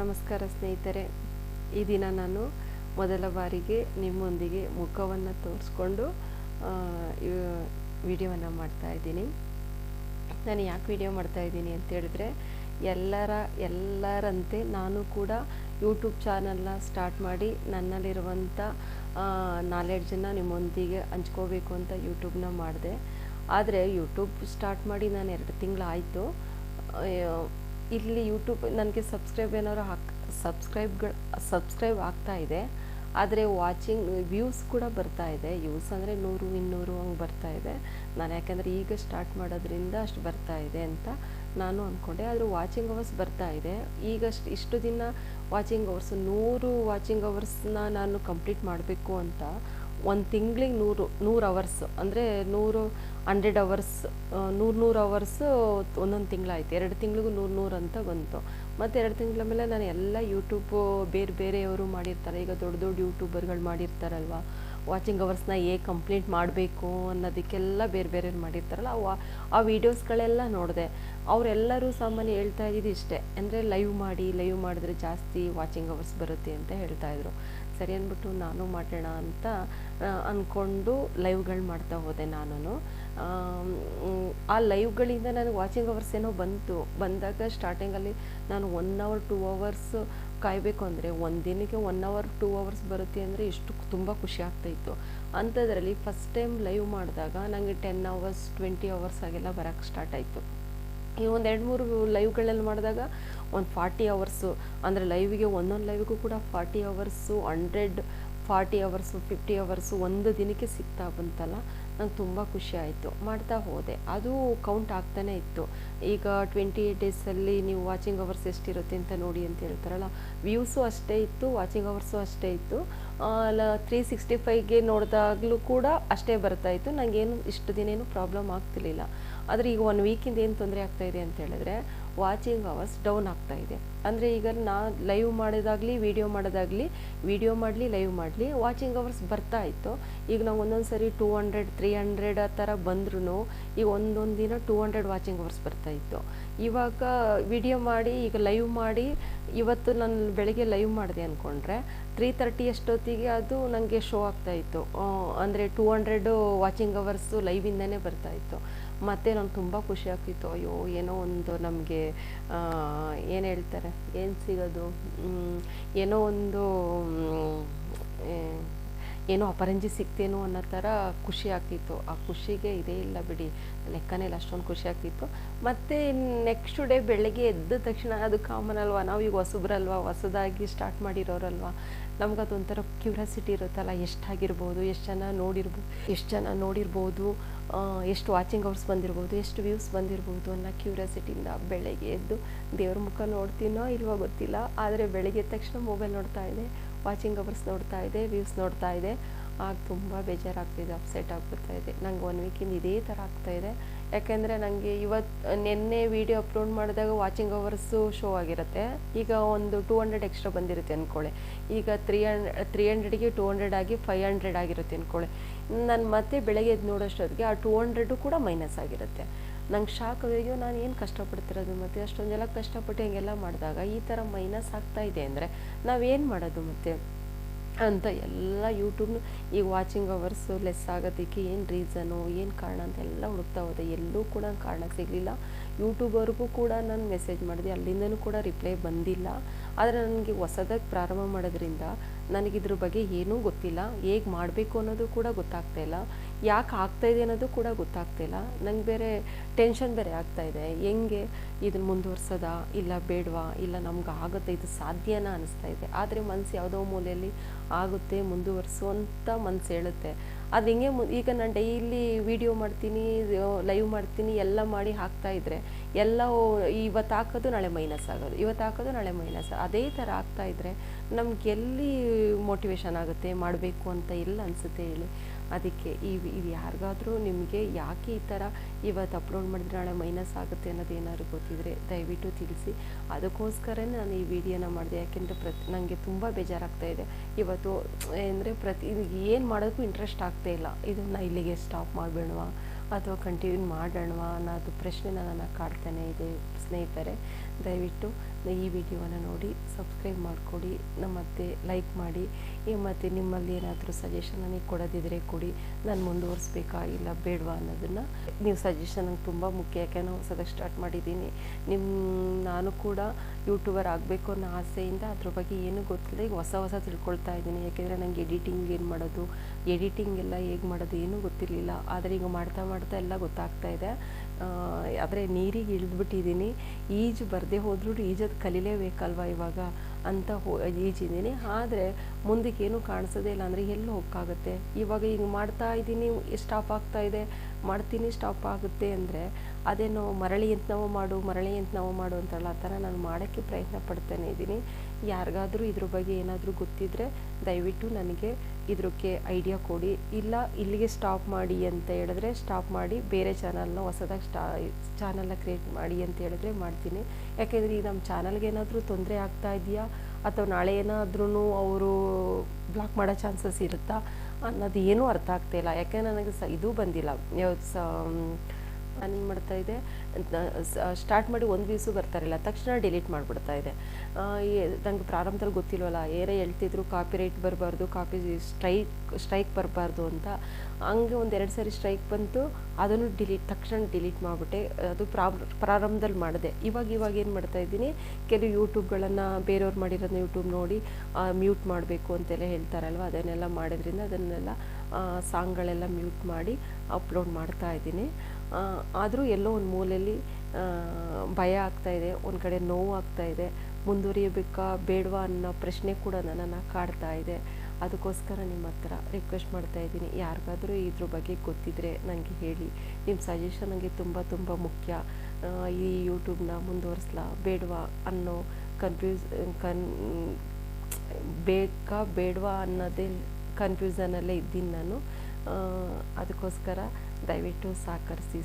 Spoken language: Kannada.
ನಮಸ್ಕಾರ ಸ್ನೇಹಿತರೆ, ಈ ದಿನ ನಾನು ಮೊದಲ ಬಾರಿಗೆ ನಿಮ್ಮೊಂದಿಗೆ ಮುಖವನ್ನು ತೋರಿಸ್ಕೊಂಡು ವಿಡಿಯೋವನ್ನು ಮಾಡ್ತಾ ಇದ್ದೀನಿ. ನಾನು ಯಾಕೆ ವಿಡಿಯೋ ಮಾಡ್ತಾ ಇದ್ದೀನಿ ಅಂತ ಹೇಳಿದ್ರೆ, ಎಲ್ಲರ, ಎಲ್ಲರಂತೆ ನಾನು ಕೂಡ ಯೂಟ್ಯೂಬ್ ಚಾನಲ್ನ ಸ್ಟಾರ್ಟ್ ಮಾಡಿ ನನ್ನಲ್ಲಿರುವಂಥ ನಾಲೆಡ್ಜನ್ನು ನಿಮ್ಮೊಂದಿಗೆ ಹಂಚ್ಕೋಬೇಕು ಅಂತ ಯೂಟ್ಯೂಬ್ನ ಮಾಡಿದೆ. ಆದರೆ ಯೂಟ್ಯೂಬ್ ಸ್ಟಾರ್ಟ್ ಮಾಡಿ ನಾನು ಎರಡು ತಿಂಗಳಾಯಿತು. ಇಲ್ಲಿ ಯೂಟ್ಯೂಬ್ ನನಗೆ ಸಬ್ಸ್ಕ್ರೈಬ್ ಏನಾದ್ರು ಹಾಕ್ ಸಬ್ಸ್ಕ್ರೈಬ್ಗಳು ಸಬ್ಸ್ಕ್ರೈಬ್ ಆಗ್ತಾ ಇದೆ. ಆದರೆ ವಾಚಿಂಗ್ ವ್ಯೂಸ್ ಕೂಡ ಬರ್ತಾ ಇದೆ. ವ್ಯೂಸ್ ಅಂದರೆ ನೂರು, ಇನ್ನೂರು ಹಂಗೆ ಬರ್ತಾ ಇದೆ. ನಾನು ಯಾಕೆಂದರೆ ಈಗ ಸ್ಟಾರ್ಟ್ ಮಾಡೋದ್ರಿಂದ ಅಷ್ಟು ಬರ್ತಾ ಇದೆ ಅಂತ ನಾನು ಅಂದ್ಕೊಂಡೆ ಆದರೆ ವಾಚಿಂಗ್ ಅವರ್ಸ್ ಬರ್ತಾ ಇದೆ. ಈಗ ಇಷ್ಟು ದಿನ ವಾಚಿಂಗ್ ಅವರ್ಸ್ ನೂರು ವಾಚಿಂಗ್ ಅವರ್ಸ್ನ ನಾನು ಕಂಪ್ಲೀಟ್ ಮಾಡಬೇಕು ಅಂತ ಒಂದು ತಿಂಗಳಿಗೆ ನೂರು ನೂರು ಅವರ್ಸ್ ಅಂದರೆ ನೂರು ಹಂಡ್ರೆಡ್ ಅವರ್ಸ್ ನೂರು ನೂರು ಅವರ್ಸು ಒಂದೊಂದು ತಿಂಗಳಾಯ್ತು. ಎರಡು ತಿಂಗಳಿಗೂ ನೂರು ನೂರು ಅಂತ ಬಂತು. ಮತ್ತು ಎರಡು ತಿಂಗಳ ಮೇಲೆ ನಾನು ಎಲ್ಲ ಯೂಟ್ಯೂಬು ಬೇರೆ ಬೇರೆಯವರು ಮಾಡಿರ್ತಾರೆ. ಈಗ ದೊಡ್ಡ ದೊಡ್ಡ ಯೂಟ್ಯೂಬರ್ಗಳು ಮಾಡಿರ್ತಾರಲ್ವ? ವಾಚಿಂಗ್ ಅವರ್ಸ್ನ ಹೇಗೆ ಕಂಪ್ಲೀಟ್ ಮಾಡಬೇಕು ಅನ್ನೋದಕ್ಕೆಲ್ಲ ಬೇರೆ ಬೇರೆಯವ್ರು ಮಾಡಿರ್ತಾರಲ್ಲ ಆ ಆ ವೀಡಿಯೋಸ್ಗಳೆಲ್ಲ ನೋಡಿದೆ. ಅವರೆಲ್ಲರೂ ಸಾಮಾನ್ಯ ಹೇಳ್ತಾ ಇದ್ದಿದ್ದು ಇಷ್ಟೇ. ಅಂದರೆ ಲೈವ್ ಮಾಡಿ ಲೈವ್ ಮಾಡಿದ್ರೆ ಜಾಸ್ತಿ ವಾಚಿಂಗ್ ಅವರ್ಸ್ ಬರುತ್ತೆ ಅಂತ ಹೇಳ್ತಾಯಿದ್ರು ಸರಿ ಅಂದ್ಬಿಟ್ಟು ನಾನು ಮಾಡೋಣ ಅಂತ ಅಂದ್ಕೊಂಡು ಲೈವ್ಗಳು ಮಾಡ್ತಾ ಹೋದೆ ನಾನು ಆ ಲೈವ್ಗಳಿಂದ ನನಗೆ ವಾಚಿಂಗ್ ಅವರ್ಸ್ ಏನೋ ಬಂತು. ಬಂದಾಗ ಸ್ಟಾರ್ಟಿಂಗಲ್ಲಿ ನಾನು ಒನ್ ಅವರ್ ಟೂ ಅವರ್ಸ್ ಕಾಯಬೇಕು ಅಂದರೆ, ಒಂದು ದಿನಕ್ಕೆ ಒನ್ ಅವರ್ ಟೂ ಅವರ್ಸ್ ಬರುತ್ತೆ ಅಂದರೆ ಇಷ್ಟು ತುಂಬ ಖುಷಿ ಆಗ್ತಾಯಿತ್ತು ಅಂಥದ್ರಲ್ಲಿ ಫಸ್ಟ್ ಟೈಮ್ ಲೈವ್ ಮಾಡಿದಾಗ ನನಗೆ ಟೆನ್ ಅವರ್ಸ್ ಟ್ವೆಂಟಿ ಅವರ್ಸ್ ಆಗೆಲ್ಲ ಬರೋಕ್ಕೆ ಸ್ಟಾರ್ಟ್ ಆಯಿತು. ಈ ಒಂದು ಎರಡು ಮೂರು ಲೈವ್ಗಳಲ್ಲಿ ಮಾಡಿದಾಗ ಒಂದು ಫಾರ್ಟಿ ಅವರ್ಸು ಅಂದರೆ ಲೈವಿಗೆ ಒಂದೊಂದು ಲೈವಿಗೂ ಕೂಡ forty hours hundred forty hours fifty hours ಒಂದು ದಿನಕ್ಕೆ ಸಿಗ್ತಾ ಬಂತಲ್ಲ? ನಂಗೆ ತುಂಬ ಖುಷಿ ಆಯಿತು. ಮಾಡ್ತಾ ಹೋದೆ. ಅದು ಕೌಂಟ್ ಆಗ್ತಾನೆ ಇತ್ತು. ಈಗ ಟ್ವೆಂಟಿ ಡೇಸಲ್ಲಿ ನೀವು ವಾಚಿಂಗ್ ಅವರ್ಸ್ ಎಷ್ಟಿರುತ್ತೆ ಅಂತ ನೋಡಿ ಅಂತ ಹೇಳ್ತಾರಲ್ಲ ವ್ಯೂಸು ಅಷ್ಟೇ ಇತ್ತು ವಾಚಿಂಗ್ ಅವರ್ಸು ಅಷ್ಟೇ ಇತ್ತು. ತ್ರೀ ಸಿಕ್ಸ್ಟಿ ಫೈವ್ಗೆ ನೋಡಿದಾಗಲೂ ಕೂಡ ಅಷ್ಟೇ ಬರ್ತಾ ಇತ್ತು. ನನಗೇನು ಇಷ್ಟು ದಿನ ಏನು ಪ್ರಾಬ್ಲಮ್ ಆಗ್ತಿರ್ಲಿಲ್ಲ. ಆದರೆ ಈಗ ಒನ್ ವೀಕಿಂದ ಏನು ತೊಂದರೆ ಆಗ್ತಾಯಿದೆ ಅಂತ ಹೇಳಿದ್ರೆ ವಾಚಿಂಗ್ ಅವರ್ಸ್ ಡೌನ್ ಆಗ್ತಾ ಇದೆ. ಅಂದರೆ ಈಗ ನಾ ಲೈವ್ ಮಾಡೋದಾಗಲಿ ವಿಡಿಯೋ ಮಾಡೋದಾಗಲಿ ವಿಡಿಯೋ ಮಾಡಲಿ ಲೈವ್ ಮಾಡಲಿ ವಾಚಿಂಗ್ ಅವರ್ಸ್ ಬರ್ತಾ ಇತ್ತು. ಈಗ ನಾವು ಒಂದೊಂದು ಸರಿ ಟೂ ಹಂಡ್ರೆಡ್ ತ್ರೀ ಹಂಡ್ರೆಡ್ ಆ ಥರ ಬಂದ್ರೂ ಈಗ ಒಂದೊಂದು ದಿನ ಟೂ ಹಂಡ್ರೆಡ್ ವಾಚಿಂಗ್ ಅವರ್ಸ್ ಬರ್ತಾ ಇತ್ತು. ಇವಾಗ ವಿಡಿಯೋ ಮಾಡಿ, ಈಗ ಲೈವ್ ಮಾಡಿ, ಇವತ್ತು ನಾನು ಬೆಳಗ್ಗೆ ಲೈವ್ ಮಾಡಿದೆ ಅಂದ್ಕೊಂಡ್ರೆ ತ್ರೀ ತರ್ಟಿ ಅಷ್ಟೊತ್ತಿಗೆ ಅದು ನನಗೆ ಶೋ ಆಗ್ತಾಯಿತ್ತು ಅಂದರೆ ಟೂ ಹಂಡ್ರೆಡು ವಾಚಿಂಗ್ ಅವರ್ಸು ಲೈವಿಂದನೇ ಬರ್ತಾಯಿತ್ತು ಮತ್ತು ನಂಗೆ ತುಂಬ ಖುಷಿ ಆಗ್ತಿತ್ತು. ಅಯ್ಯೋ, ಏನೋ ಒಂದು ನಮಗೆ ಏನು ಹೇಳ್ತಾರೆ, ಏನು ಸಿಗೋದು? ಏನೋ ಒಂದು ಏನೋ ಅಪರಂಜಿ ಸಿಗ್ತೇನೋ ಅನ್ನೋ ಥರ ಖುಷಿ ಆಗ್ತಿತ್ತು. ಆ ಖುಷಿಗೆ ಇದೇ ಇಲ್ಲ ಬಿಡಿ. ಲೆಕ್ಕನೇ ಇಲ್ಲ ಅಷ್ಟೊಂದು ಖುಷಿ ಆಗ್ತಿತ್ತು. ಮತ್ತು ನೆಕ್ಸ್ಟ್ ಡೇ ಬೆಳಗ್ಗೆ ಎದ್ದ ತಕ್ಷಣ ಅದು ಕಾಮನ್ ಅಲ್ವಾ? ನಾವು ಈಗ ಹೊಸಬ್ರಲ್ವಾ? ಹೊಸದಾಗಿ ಸ್ಟಾರ್ಟ್ ಮಾಡಿರೋರಲ್ವ? ನಮ್ಗೆ ಅದೊಂಥರ ಕ್ಯೂರಿಯಾಸಿಟಿ ಇರುತ್ತಲ್ಲ. ಎಷ್ಟಾಗಿರ್ಬೋದು ಎಷ್ಟು ಜನ ನೋಡಿರ್ಬೋದು ಎಷ್ಟು ಜನ ನೋಡಿರ್ಬೋದು? ಎಷ್ಟು ವಾಚಿಂಗ್ ಅವರ್ಸ್ ಬಂದಿರ್ಬೋದು, ಎಷ್ಟು ವ್ಯೂಸ್ ಬಂದಿರ್ಬೋದು ಅನ್ನೋ ಕ್ಯೂರಿಯಾಸಿಟಿಯಿಂದ ಬೆಳಗ್ಗೆ ಎದ್ದು ದೇವ್ರ ಮುಖ ನೋಡ್ತೀನೋ ಇಲ್ವೋ ಗೊತ್ತಿಲ್ಲ. ಆದರೆ ಬೆಳಗ್ಗೆ ತಕ್ಷಣ ಮೊಬೈಲ್ ನೋಡ್ತಾ ಇದೆ ವಾಚಿಂಗ್ ಅವರ್ಸ್ ನೋಡ್ತಾ ಇದೆ ವ್ಯೂಸ್ ನೋಡ್ತಾ ಇದೆ. ಆಗ ತುಂಬ ಬೇಜಾರಾಗ್ತಿದೆ ಅಪ್ಸೆಟ್ ಆಗ್ಬಿಡ್ತಾ ಇದೆ. ನಂಗೆ ಒನ್ ವೀಕಿಂದ ಇದೇ ಥರ ಆಗ್ತಾಯಿದೆ ಯಾಕೆಂದರೆ ನನಗೆ ಇವತ್ತು ನಿನ್ನೆ ವಿಡಿಯೋ ಅಪ್ಲೋಡ್ ಮಾಡಿದಾಗ ವಾಚಿಂಗ್ ಅವರ್ಸು ಶೋ ಆಗಿರುತ್ತೆ. ಈಗ ಒಂದು ಟೂ ಹಂಡ್ರೆಡ್ ಎಕ್ಸ್ಟ್ರಾ ಬಂದಿರುತ್ತೆ ಅಂದ್ಕೊಳ್ಳಿ ಈಗ ತ್ರೀ ಹಂಡ್ ತ್ರೀ ಹಂಡ್ರೆಡ್ಗೆ ಟೂ ಹಂಡ್ರೆಡ್ ಆಗಿ ಫೈವ್ ಹಂಡ್ರೆಡ್ ಆಗಿರುತ್ತೆ ಅಂದ್ಕೊಳ್ಳಿ ನಾನು ಮತ್ತೆ ಬೆಳಗ್ಗೆ ಎದ್ದು ನೋಡೋಷ್ಟೊತ್ತಿಗೆ ಆ ಟೂ ಹಂಡ್ರೆಡು ಕೂಡ ಮೈನಸ್ ಆಗಿರುತ್ತೆ. ನಂಗೆ ಶಾಕ್ ಅಯ್ಯೋ, ನಾನು ಏನು ಕಷ್ಟಪಡ್ತಿರೋದು ಮತ್ತು? ಅಷ್ಟೊಂದೆಲ್ಲ ಕಷ್ಟಪಟ್ಟು ಹಿಂಗೆಲ್ಲ ಮಾಡಿದಾಗ ಈ ಥರ ಮೈನಸ್ ಆಗ್ತಾ ಇದೆ ಅಂದರೆ ನಾವೇನು ಮಾಡೋದು ಮತ್ತು? ಅಂತ ಎಲ್ಲ ಯೂಟ್ಯೂಬ್ನು ಈಗ ವಾಚಿಂಗ್ ಅವರ್ಸು ಲೆಸ್ ಆಗೋದಕ್ಕೆ ಏನು ರೀಸನು ಏನು ಕಾರಣ ಅಂತೆಲ್ಲ ಹುಡುಕ್ತಾ ಹೋದೆ. ಎಲ್ಲೂ ಕೂಡ ಕಾರಣ ಸಿಗಲಿಲ್ಲ. ಯೂಟ್ಯೂಬರ್ಗೂ ಕೂಡ ನಾನು ಮೆಸೇಜ್ ಮಾಡಿದೆ. ಅಲ್ಲಿಂದನೂ ಕೂಡ ರಿಪ್ಲೈ ಬಂದಿಲ್ಲ. ಆದರೆ ನನಗೆ ಹೊಸದಾಗಿ ಪ್ರಾರಂಭ ಮಾಡೋದ್ರಿಂದ ನನಗಿದ್ರ ಬಗ್ಗೆ ಏನೂ ಗೊತ್ತಿಲ್ಲ. ಹೇಗೆ ಮಾಡಬೇಕು ಅನ್ನೋದು ಕೂಡ ಗೊತ್ತಾಗ್ತಾ ಇಲ್ಲ. ಯಾಕೆ ಇದೆ ಅನ್ನೋದು ಕೂಡ ಗೊತ್ತಾಗ್ತಾ ಇಲ್ಲ. ನಂಗೆ ಬೇರೆ ಟೆನ್ಷನ್ ಬೇರೆ ಆಗ್ತಾಯಿದೆ ಹೆಂಗೆ ಇದನ್ನು ಮುಂದುವರ್ಸೋದಾ? ಇಲ್ಲ ಬೇಡವಾ? ಇಲ್ಲ ನಮ್ಗೆ ಆಗುತ್ತೆ, ಇದು ಸಾಧ್ಯನಾ ಅನಿಸ್ತಾ ಇದೆ. ಆದರೆ ಮನಸ್ಸು ಯಾವುದೋ ಮೂಲೆಯಲ್ಲಿ ಆಗುತ್ತೆ ಮುಂದುವರಿಸುವಂಥ ಮನಸ್ಸು ಹೇಳುತ್ತೆ. ಅದು ಹಿಂಗೆ ಈಗ ನಾನು ಡೈಲಿ ವಿಡಿಯೋ ಮಾಡ್ತೀನಿ ಲೈವ್ ಮಾಡ್ತೀನಿ, ಎಲ್ಲ ಮಾಡಿ ಹಾಕ್ತಾ ಇದ್ದರೆ ಎಲ್ಲ ಇವತ್ತು ಹಾಕೋದು ನಾಳೆ ಮೈನಸ್ ಆಗೋದು ಇವತ್ತು ಹಾಕೋದು ನಾಳೆ ಮೈನಸ್ ಅದೇ ಥರ ಆಗ್ತಾ ಇದ್ದರೆ ನಮ್ಗೆ ಎಲ್ಲಿ ಮೋಟಿವೇಶನ್ ಆಗುತ್ತೆ, ಮಾಡಬೇಕು ಅಂತ ಎಲ್ಲ ಅನಿಸುತ್ತೆ ಹೇಳಿ. ಅದಕ್ಕೆ ಈ ಇದು ಯಾರಿಗಾದರೂ ನಿಮಗೆ ಯಾಕೆ ಈ ಥರ ಇವತ್ತು ಅಪ್ಲೋಡ್ ಮಾಡಿದ್ರೆ ನಾಳೆ ಮೈನಸ್ ಆಗುತ್ತೆ ಅನ್ನೋದು ಏನಾದ್ರು ಗೊತ್ತಿದ್ರೆ ದಯವಿಟ್ಟು ತಿಳಿಸಿ. ಅದಕ್ಕೋಸ್ಕರನೇ ನಾನು ಈ ವಿಡಿಯೋನ ಮಾಡಿದೆ. ಯಾಕೆಂದರೆ ಪ್ರತಿ ನನಗೆ ತುಂಬ ಬೇಜಾರಾಗ್ತಾ ಇದೆ. ಇವತ್ತು ಅಂದರೆ ಪ್ರತಿ ಏನು ಮಾಡೋಕ್ಕೂ ಇಂಟ್ರೆಸ್ಟ್ ಆಗ್ತಾ ಇಲ್ಲ. ಇದನ್ನು ಇಲ್ಲಿಗೆ ಸ್ಟಾಪ್ ಮಾಡಬೇಡವಾ ಅಥವಾ ಕಂಟಿನ್ಯೂ ಮಾಡೋಣವಾ ಅನ್ನೋದು ಪ್ರಶ್ನೆ ನಾನು ಕಾಡ್ತಾನೆ ಇದೆ ಸ್ನೇಹಿತರೆ. ದಯವಿಟ್ಟು ಈ ವಿಡಿಯೋವನ್ನು ನೋಡಿ, ಸಬ್ಸ್ಕ್ರೈಬ್ ಮಾಡಿಕೊಡಿ ಮತ್ತು ಲೈಕ್ ಮಾಡಿ ಮತ್ತು ನಿಮ್ಮಲ್ಲಿ ಏನಾದರೂ ಸಜೆಷನ್ ನನಗೆ ಕೊಡೋದಿದ್ರೆ ಕೊಡಿ, ನಾನು ಮುಂದುವರಿಸ್ಬೇಕಾ ಇಲ್ಲ ಬೇಡವಾ ಅನ್ನೋದನ್ನು ನೀವು ಸಜೆಷನ್ ನಂಗೆ ತುಂಬ ಮುಖ್ಯ, ಯಾಕೆ ನಾನು ಹೊಸದಾಗ ಸ್ಟಾರ್ಟ್ ಮಾಡಿದ್ದೀನಿ. ನಿಮ್ಮ ನಾನು ಕೂಡ ಯೂಟ್ಯೂಬರ್ ಆಗಬೇಕು ಅನ್ನೋ ಆಸೆಯಿಂದ ಅದ್ರ ಬಗ್ಗೆ ಏನೂ ಗೊತ್ತಿಲ್ಲ, ಈಗ ಹೊಸ ಹೊಸ ತಿಳ್ಕೊಳ್ತಾ ಇದ್ದೀನಿ. ಯಾಕೆಂದರೆ ನನಗೆ ಎಡಿಟಿಂಗ್ ಏನು ಮಾಡೋದು ಎಡಿಟಿಂಗ್ ಎಲ್ಲ ಹೇಗೆ ಮಾಡೋದು ಏನೂ ಗೊತ್ತಿರಲಿಲ್ಲ. ಆದರೆ ಈಗ ಮಾಡ್ತಾ ಮಾಡ್ತಾ ಎಲ್ಲ ಗೊತ್ತಾಗ್ತಾ ಇದೆ. ಆದರೆ ನೀರಿಗೆ ಇಳಿದ್ಬಿಟ್ಟಿದ್ದೀನಿ. ಈಜು ಬರದೇ ಹೋದ್ರೂ ಈಜೋದು ಕಲೀಲೇಬೇಕಲ್ವ ಇವಾಗ ಅಂತ ಹೋ, ಈಜಿದ್ದೀನಿ. ಆದರೆ ಮುಂದಕ್ಕೆ ಏನು ಕಾಣಿಸೋದೇ ಇಲ್ಲ ಅಂದರೆ ಎಲ್ಲಿ ಹೋಗೋಕ್ಕಾಗುತ್ತೆ ಇವಾಗ ಹಿಂಗೆ ಮಾಡ್ತಾ ಇದ್ದೀನಿ ಸ್ಟಾಪ್ ಆಗ್ತಾ ಇದೆ. ಮಾಡ್ತೀನಿ ಸ್ಟಾಪ್ ಆಗುತ್ತೆ ಅಂದರೆ ಅದೇನೋ ಮರಳಿ ಅಂತ ನಾವು ಮಾಡು, ಮರಳಿ ಅಂತ ನಾವು ಮಾಡು ಅಂತಲ್ಲ, ಆ ಥರ ನಾನು ಮಾಡೋಕ್ಕೆ ಪ್ರಯತ್ನ ಪಡ್ತಾನೆ ಇದ್ದೀನಿ. ಯಾರಿಗಾದರೂ ಇದ್ರ ಬಗ್ಗೆ ಏನಾದರೂ ಗೊತ್ತಿದ್ದರೆ ದಯವಿಟ್ಟು ನನಗೆ ಇದಕ್ಕೆ ಐಡಿಯಾ ಕೊಡಿ. ಇಲ್ಲ, ಇಲ್ಲಿಗೆ ಸ್ಟಾಪ್ ಮಾಡಿ ಅಂತ ಹೇಳಿದ್ರೆ ಸ್ಟಾಪ್ ಮಾಡಿ, ಬೇರೆ ಚಾನಲ್ನ ಹೊಸದಾಗಿ ಸ್ಟಾ ಚಾನಲ್ನ ಕ್ರಿಯೇಟ್ ಮಾಡಿ ಅಂತ ಹೇಳಿದ್ರೆ ಮಾಡ್ತೀನಿ. ಯಾಕೆಂದರೆ ಈ ನಮ್ಮ ಚಾನಲ್ಗೆ ಏನಾದರೂ ತೊಂದರೆ ಆಗ್ತಾ ಇದೆಯಾ? ಅಥವಾ ನಾಳೆ ಏನಾದ್ರೂ ಅವರು ಬ್ಲಾಕ್ ಮಾಡೋ ಚಾನ್ಸಸ್ ಇರುತ್ತಾ? ಅನ್ನೋದು ಏನೂ ಅರ್ಥ ಆಗ್ತಾಯಿಲ್ಲ ಯಾಕೆ ನನಗೆ ಸ, ಇದು ಬಂದಿಲ್ಲ. ಯಾವ್ದು ಸ ಏನು ಮಾಡ್ತಾ ಇದೆ. ಸ್ಟಾರ್ಟ್ ಮಾಡಿ ಒಂದು ದಿವಸ ಬರ್ತಾರಿಲ್ಲ ತಕ್ಷಣ ಡಿಲೀಟ್ ಮಾಡಿಬಿಡ್ತಾ ಇದೆ. ನನಗೆ ಪ್ರಾರಂಭದಲ್ಲಿ ಗೊತ್ತಿಲ್ವಲ್ಲ ಏರೇ ಹೇಳ್ತಿದ್ರು ಕಾಪಿ ರೈಟ್ ಬರಬಾರ್ದು ಕಾಪಿ ಸ್ಟ್ರೈಕ್ ಸ್ಟ್ರೈಕ್ ಬರಬಾರ್ದು ಅಂತ. ಹಂಗೆ ಒಂದು ಎರಡು ಸಾರಿ ಸ್ಟ್ರೈಕ್ ಬಂತು, ಅದನ್ನು ಡಿಲೀಟ್ ತಕ್ಷಣ ಡಿಲೀಟ್ ಮಾಡಿಬಿಟ್ಟೆ. ಅದು ಪ್ರಾರಂಭದಲ್ಲಿ ಮಾಡಿದೆ. ಇವಾಗ ಇವಾಗ ಏನು ಮಾಡ್ತಾ ಇದ್ದೀನಿ, ಕೆಲವು ಯೂಟ್ಯೂಬ್ಗಳನ್ನು ಬೇರೆಯವ್ರು ಮಾಡಿರೋದನ್ನ ಯೂಟ್ಯೂಬ್ ನೋಡಿ ಮ್ಯೂಟ್ ಮಾಡಬೇಕು ಅಂತೆಲ್ಲ ಹೇಳ್ತಾರಲ್ವ, ಅದನ್ನೆಲ್ಲ ಮಾಡೋದ್ರಿಂದ ಅದನ್ನೆಲ್ಲ ಸಾಂಗ್ಗಳೆಲ್ಲ ಮ್ಯೂಟ್ ಮಾಡಿ ಅಪ್ಲೋಡ್ ಮಾಡ್ತಾ ಇದ್ದೀನಿ. ಆದರೂ ಎಲ್ಲೋ ಒಂದು ಮೂಲೆಯಲ್ಲಿ ಭಯ ಆಗ್ತಾಯಿದೆ ಒಂದು ಕಡೆ ನೋವು ಇದೆ, ಮುಂದುವರಿಯಬೇಕಾ, ಬೇಡವಾ ಅನ್ನೋ ಪ್ರಶ್ನೆ ಕೂಡ ನನ್ನನ್ನು ಕಾಡ್ತಾ ಇದೆ. ಅದಕ್ಕೋಸ್ಕರ ನಿಮ್ಮ ಹತ್ರ ರಿಕ್ವೆಸ್ಟ್ ಮಾಡ್ತಾ ಇದ್ದೀನಿ. ಯಾರಿಗಾದರೂ ಇದ್ರ ಬಗ್ಗೆ ಗೊತ್ತಿದ್ದರೆ ನನಗೆ ಹೇಳಿ. ನಿಮ್ಮ ಸಜೆಷನ್ ನನಗೆ ತುಂಬ ತುಂಬ ಮುಖ್ಯ. ಈ ಯೂಟ್ಯೂಬ್ನ ಮುಂದುವರಿಸ್ಲಾ, ಬೇಡವಾ ಅನ್ನೋ ಕನ್ಫ್ಯೂಸ್ ಕನ್, ಬೇಕಾ, ಬೇಡವಾ ಅನ್ನೋದೇ ಕನ್ಫ್ಯೂಸನಲ್ಲೇ ಇದ್ದೀನಿ ನಾನು. ಅದಕ್ಕೋಸ್ಕರ ದಯವಿಟ್ಟು ಸಹಕರಿಸಿ.